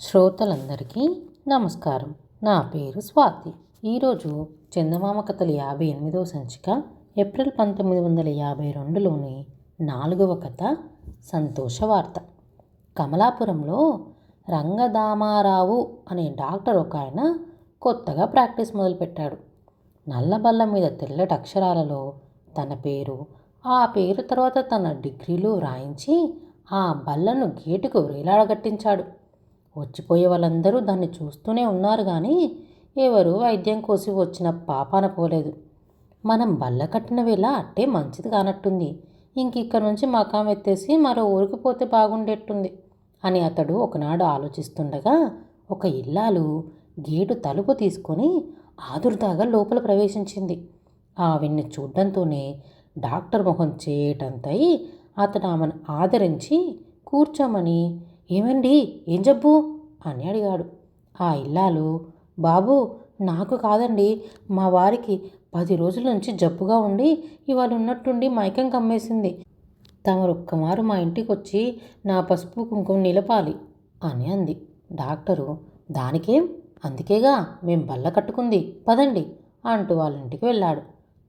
శ్రోతలందరికీ నమస్కారం. నా పేరు స్వాతి. ఈరోజు చందమామ కథలు యాభై ఎనిమిదవ సంచిక ఏప్రిల్ పంతొమ్మిది వందల యాభై రెండులోని నాలుగవ కథ సంతోష వార్త. కమలాపురంలో రంగదామారావు అనే డాక్టర్ ఒక ఆయన కొత్తగా ప్రాక్టీస్ మొదలుపెట్టాడు. నల్ల బల్ల మీద తెల్లటి అక్షరాలలో తన పేరు ఆ పేరు తర్వాత తన డిగ్రీలు వ్రాయించి ఆ బల్లను గేటుకు వేలాడగట్టించాడు. వచ్చిపోయే వాళ్ళందరూ దాన్ని చూస్తూనే ఉన్నారు కానీ ఎవరు వైద్యం కోసి వచ్చిన పాపాన పోలేదు. మనం బల్ల కట్టిన వేళ అట్టే మంచిది కానట్టుంది. ఇంక ఇక్కడ నుంచి మకాం ఎత్తేసి మరో ఊరికి పోతే బాగుండేట్టుంది అని అతడు ఒకనాడు ఆలోచిస్తుండగా ఒక ఇల్లాలు గేటు తలుపు తీసుకొని ఆదుర్దాగా లోపల ప్రవేశించింది. ఆవిడ్ని చూడడంతోనే డాక్టర్ మొహం చేయటంతై అతను ఆమెను ఆదరించి కూర్చోమని ఏమండి? ఏం జబ్బు? అని అడిగాడు. ఆ ఇల్లాలు బాబు నాకు కాదండి. మా వారికి పది రోజుల నుంచి జబ్బుగా ఉండి ఇవాళ ఉన్నట్టుండి మైకం కమ్మేసింది. తమరు ఒక్కమారు మా ఇంటికి వచ్చి నా పసుపు కుంకుమ నిలపాలి అని అంది. డాక్టరు దానికేం? అందుకేగా మేం బల్ల కట్టుకుంది. పదండి అంటూ వాళ్ళ ఇంటికి వెళ్ళాడు.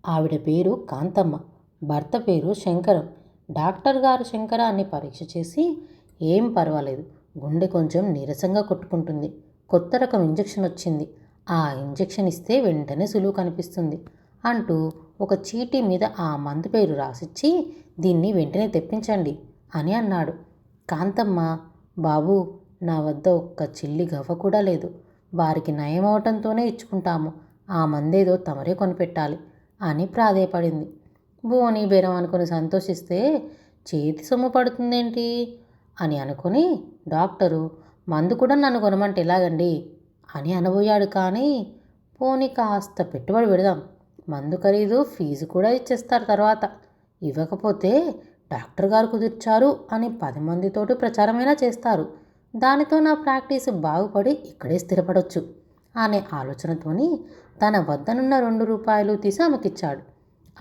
ఆవిడ పేరు కాంతమ్మ భర్త పేరు శంకరం. డాక్టర్ గారు శంకరాన్ని పరీక్ష చేసి ఏం పర్వాలేదు. గుండె కొంచెం నీరసంగా కొట్టుకుంటుంది. కొత్త రకం ఇంజెక్షన్ వచ్చింది. ఆ ఇంజెక్షన్ ఇస్తే వెంటనే సులువు కనిపిస్తుంది అంటూ ఒక చీటీ మీద ఆ మందు పేరు రాసిచ్చి దీన్ని వెంటనే తెప్పించండి అని అన్నాడు. కాంతమ్మ బాబు నా వద్ద ఒక్క చిల్లి గవ్వ కూడా లేదు. వారికి నయం అవటంతోనే ఇచ్చుకుంటాము. ఆ మందేదో తమరే కొనిపెట్టాలి అని ప్రాధేయపడింది. బోని బేరం అనుకుని సంతోషిస్తే చేతి సొమ్ము పడుతుందేంటి? అని అనుకుని డాక్టరు మందు కూడా నన్ను కొనమంటే ఎలాగండి? అని అనబోయాడు కానీ పోనీ కాస్త పెట్టుబడి పెడదాం. మందు ఖరీదు ఫీజు కూడా ఇచ్చేస్తారు తర్వాత. ఇవ్వకపోతే డాక్టర్ గారు కుదిర్చారు అని పది మందితోటి ప్రచారమైనా చేస్తారు. దానితో నా ప్రాక్టీస్ బాగుపడి ఇక్కడే స్థిరపడవచ్చు అనే ఆలోచనతోని తన వద్దనున్న రెండు రూపాయలు తీసి ఆమెకిచ్చాడు.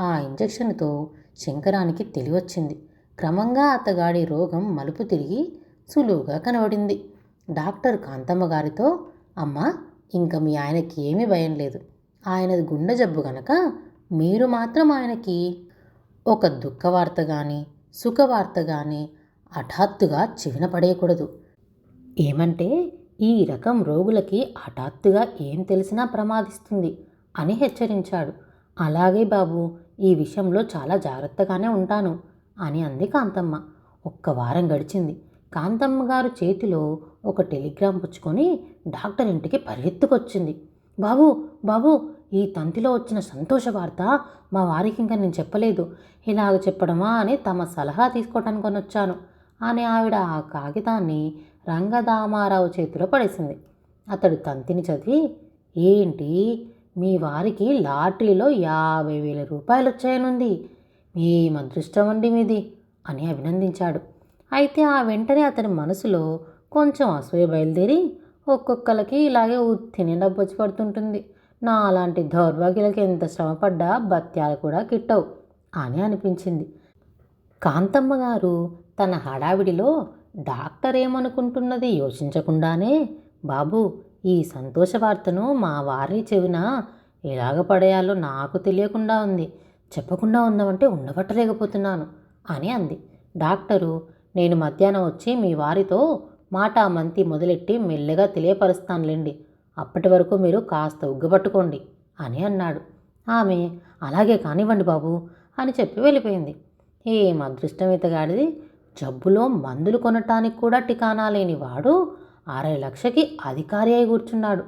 ఆ ఇంజెక్షన్తో శంకరానికి తెలివచ్చింది. క్రమంగా అతగాడి రోగం మలుపు తిరిగి సులువుగా కనబడింది. డాక్టర్ కాంతమ్మ గారితో అమ్మ ఇంక మీ ఆయనకి ఏమీ భయం లేదు. ఆయనది గుండె జబ్బు గనక మీరు మాత్రం ఆయనకి ఒక దుఃఖవార్త కానీ సుఖవార్త కానీ హఠాత్తుగా చివిన పడేయకూడదు. ఏమంటే ఈ రకం రోగులకి హఠాత్తుగా ఏం తెలిసినా ప్రమాదిస్తుంది అని హెచ్చరించాడు. అలాగే బాబు ఈ విషయంలో చాలా జాగ్రత్తగానే ఉంటాను. అని అంది కాంతమ్మ. ఒక్క వారం గడిచింది. కాంతమ్మ గారు చేతిలో ఒక టెలిగ్రామ్ పుచ్చుకొని డాక్టర్ ఇంటికి పరిగెత్తుకొచ్చింది. బాబు బాబు ఈ తంతిలో వచ్చిన సంతోష వార్త మా వారికి ఇంకా నేను చెప్పలేదు. ఇలాగ చెప్పడమా అని తమ సలహా తీసుకోవటానికి వచ్చాను అని ఆవిడ ఆ కాగితాన్ని రంగదామారావు చేతిలో పడేసింది. అతడు తంతిని చదివి ఏంటి మీ వారికి లాటరీలో యాభై వేల రూపాయలు వచ్చాయనుంది ఏం అదృష్టం అండి మీది? అని అభినందించాడు. అయితే ఆ వెంటనే అతని మనసులో కొంచెం అసూయ బయలుదేరి ఒక్కొక్కరికి ఇలాగే ఉత్తిని డబ్బు వచ్చి పడుతుంటుంది. నా అలాంటి దౌర్భాగ్యులకి ఎంత శ్రమపడ్డా బత్యాలు కూడా కిట్టవు అని అనిపించింది. కాంతమ్మ గారు తన హడావిడిలో డాక్టర్ ఏమనుకుంటున్నది యోచించకుండానే బాబు ఈ సంతోష వార్తను మా వారి చెవిన ఎలాగ పడేయాలో నాకు తెలియకుండా ఉంది. చెప్పకుండా ఉందామంటే ఉండబట్టలేకపోతున్నాను అని అంది. డాక్టరు నేను మధ్యాహ్నం వచ్చి మీ వారితో మాట మంతి మొదలెట్టి మెల్లగా తెలియపరుస్తానులేండి అప్పటి వరకు మీరు కాస్త ఉగ్గబట్టుకోండి అని అన్నాడు. ఆమె అలాగే కానివ్వండి బాబు అని చెప్పి వెళ్ళిపోయింది. ఏం అదృష్టం ఇతగాడిది జబ్బులో మందులు కొనటానికి కూడా టికానా లేని వాడు అరవై లక్షకి అధికారి అయి కూర్చున్నాడు.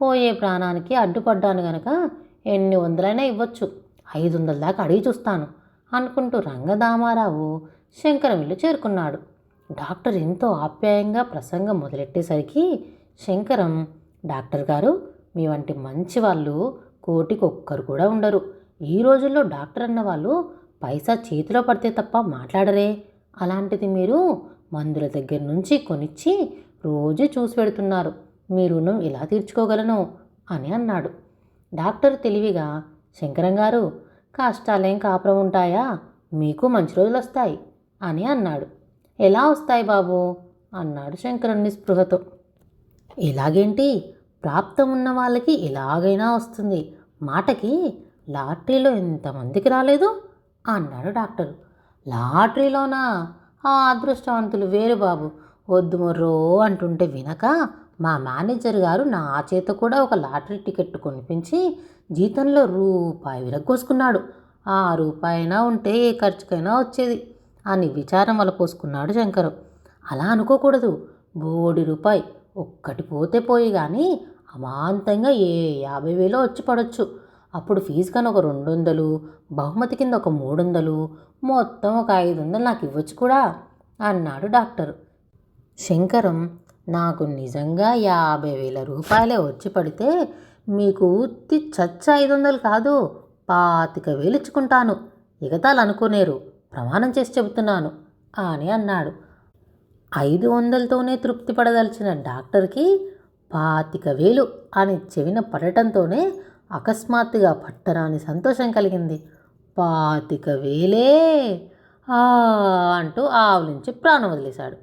పోయే ప్రాణానికి అడ్డుపడ్డాను గనక ఎన్ని వందలైనా ఇవ్వచ్చు. ఐదు వందల దాకా అడిగి చూస్తాను అనుకుంటూ రంగదామారావు శంకరం ఇల్లు చేరుకున్నాడు. డాక్టర్ ఎంతో ఆప్యాయంగా ప్రసంగం మొదలెట్టేసరికి శంకరం డాక్టర్ గారు మీ వంటి మంచి వాళ్ళు కోటికి ఒక్కరు కూడా ఉండరు. ఈ రోజుల్లో డాక్టర్ అన్న వాళ్ళు పైసా చేతిలో పడితే తప్ప మాట్లాడరే. అలాంటిది మీరు మందుల దగ్గర నుంచి కొనిచ్చి రోజు చూసి పెడుతున్నారు. మీ రుణం ఎలా తీర్చుకోగలను? అని అన్నాడు. డాక్టర్ తెలివిగా శంకరం గారు కష్టాలేం కాపురం ఉంటాయా? మీకు మంచి రోజులు వస్తాయి అని అన్నాడు. ఎలా వస్తాయి బాబు? అన్నాడు శంకరం నిస్పృహతో. ఇలాగేంటి? ప్రాప్తం ఉన్న వాళ్ళకి ఎలాగైనా వస్తుంది. మాటకి లాటరీలో ఎంతమందికి రాలేదు? అన్నాడు డాక్టర్. లాటరీలోనా? ఆ అదృష్టవంతులు వేరు బాబు. వద్దు మొర్రో అంటుంటే వినక మా మేనేజర్ గారు నా చేత కూడా ఒక లాటరీ టికెట్ కొనిపించి జీతంలో రూపాయి విరగ్గోసుకున్నాడు. ఆ రూపాయినా ఉంటే ఏ ఖర్చుకైనా వచ్చేది. అని విచారం వల్ల పోసుకున్నాడు శంకరు. అలా అనుకోకూడదు. బోడి రూపాయి ఒక్కటి పోతే పోయి కానీ అమాంతంగా ఏ యాభై వేలో వచ్చి పడవచ్చు అప్పుడు ఫీజు కానీ ఒక రెండు వందలు బహుమతి కింద ఒక మూడు వందలు మొత్తం ఒక ఐదు వందలు నాకు ఇవ్వచ్చు కూడా అన్నాడు డాక్టర్. శంకరం నాకు నిజంగా యాభై వేల రూపాయలే వచ్చి పడితే మీకు ఉత్తి చచ్చ ఐదు వందలు కాదు పాతిక వేలిచ్చుకుంటాను ఇగతాలు ఎగతాలు ప్రమాణం చేసి చెబుతున్నాను అని అన్నాడు. ఐదు వందలతోనే తృప్తి పడదలిచిన డాక్టర్కి పాతిక వేలు అని చెవిన పడటంతోనే అకస్మాత్తుగా పట్టరాని సంతోషం కలిగింది. పాతిక వేలే! ఆ! అంటూ ఆవులించి ప్రాణం వదిలేశాడు.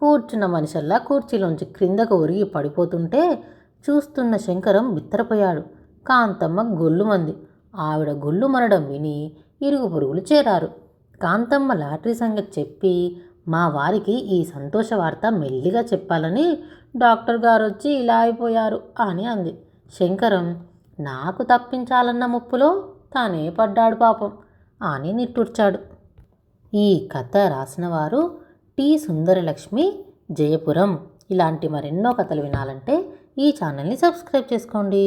కూర్చున్న మనిషల్లా కుర్చీలోంచి క్రిందకు ఒరిగి పడిపోతుంటే చూస్తున్న శంకరం బిత్తరపోయాడు. కాంతమ్మ గొల్లుమంది ఆవిడ గొల్లు మనడం విని ఇరుగు పొరుగులు చేరారు. కాంతమ్మ లాటరీ సంగతి చెప్పి మా వారికి ఈ సంతోష వార్త మెల్లిగా చెప్పాలని డాక్టర్ గారు వచ్చి ఇలా అయిపోయారు అని అంది. శంకరం నాకు తప్పించాలన్న ముప్పులో తానే పడ్డాడు పాపం అని నిట్టూర్చాడు. ఈ కథ రాసిన వారు టి సుందరలక్ష్మి జయపురం. ఇలాంటి మరెన్నో కథలు వినాలంటే ఈ ఛానల్ని సబ్స్క్రైబ్ చేసుకోండి.